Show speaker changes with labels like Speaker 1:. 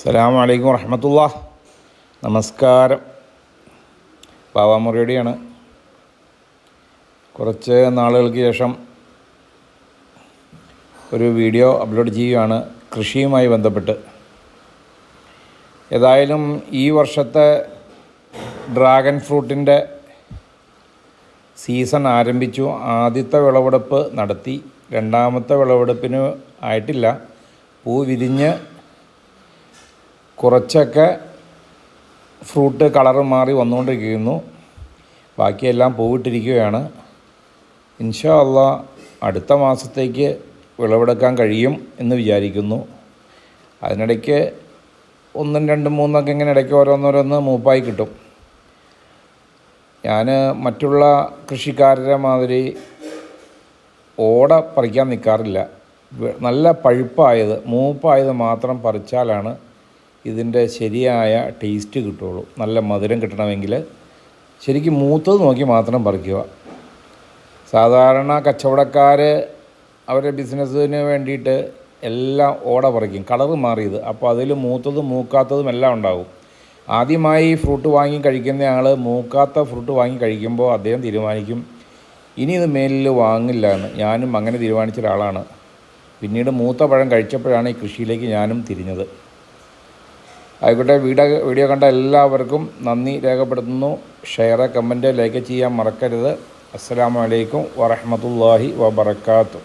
Speaker 1: അസ്സലാമു വലൈക്കും വർഹമത്തുള്ള നമസ്കാരം പാവാമുറിയുടെയാണ് കുറച്ച് നാളുകൾക്ക് ശേഷം ഒരു വീഡിയോ അപ്ലോഡ് ചെയ്യുകയാണ്. കൃഷിയുമായി ബന്ധപ്പെട്ട്. ഏതായാലും ഈ വർഷത്തെ ഡ്രാഗൺ ഫ്രൂട്ടിന്റെ സീസൺ ആരംഭിച്ചു. ആദ്യത്തെ വിളവെടുപ്പ് നടത്തി. രണ്ടാമത്തെ വിളവെടുപ്പിന് ആയിട്ടില്ല. പൂ വിരിഞ്ഞ് കുറച്ചൊക്കെ ഫ്രൂട്ട് കളറ് മാറി വന്നുകൊണ്ടിരിക്കുന്നു. ബാക്കിയെല്ലാം പൂവിട്ടിരിക്കുകയാണ് ഇൻഷാ അല്ല അടുത്ത മാസത്തേക്ക് വിളവെടുക്കാൻ കഴിയും എന്ന് വിചാരിക്കുന്നു. അതിനിടയ്ക്ക് ഒന്നും രണ്ടും മൂന്നൊക്കെ ഇങ്ങനെ ഇടയ്ക്ക് ഓരോന്നോരോന്ന് മൂപ്പായി കിട്ടും. ഞാൻ മറ്റുള്ള കൃഷിക്കാരുടെ മാതിരി ഓട പറിക്കാൻ നിൽക്കാറില്ല നല്ല പഴുപ്പായത് മൂപ്പായത് മാത്രം പറിച്ചാലാണ് ഇതിന്റെ ശരിയായ ടേസ്റ്റ് കിട്ടുള്ളൂ നല്ല മധുരം കിട്ടണമെങ്കിൽ ശരിക്കും മൂത്തത് നോക്കി മാത്രം പറിക്കുക. സാധാരണ കച്ചവടക്കാർ അവരുടെ ബിസിനസ്സിന് വേണ്ടിയിട്ട് എല്ലാം ഓട പറിക്കും. കളറ് മാറിയത്. അപ്പോൾ അതിൽ മൂത്തതും മൂക്കാത്തതും എല്ലാം ഉണ്ടാകും. ആദ്യമായി ഫ്രൂട്ട് വാങ്ങി കഴിക്കുന്ന ആൾ മൂക്കാത്ത ഫ്രൂട്ട് വാങ്ങി കഴിക്കുമ്പോൾ അദ്ദേഹം തീരുമാനിക്കും ഇനി ഇത് മേലിൽ വാങ്ങില്ല എന്ന്. ഞാനും അങ്ങനെ തീരുമാനിച്ച ഒരാളാണ്. പിന്നീട് മൂത്ത പഴം കഴിച്ചപ്പോഴാണ് ഈ കൃഷിയിലേക്ക് ഞാനും തിരിഞ്ഞത്. ആയിക്കോട്ടെ വീഡിയോ വീഡിയോ കണ്ട എല്ലാവർക്കും നന്ദി രേഖപ്പെടുത്തുന്നു. ഷെയർ കമന്റ് ലൈക്ക് ചെയ്യാൻ മറക്കരുത്. അസ്സലാമു അലൈക്കും വറഹ്മത്തുള്ളാഹി വബറകാതുഹു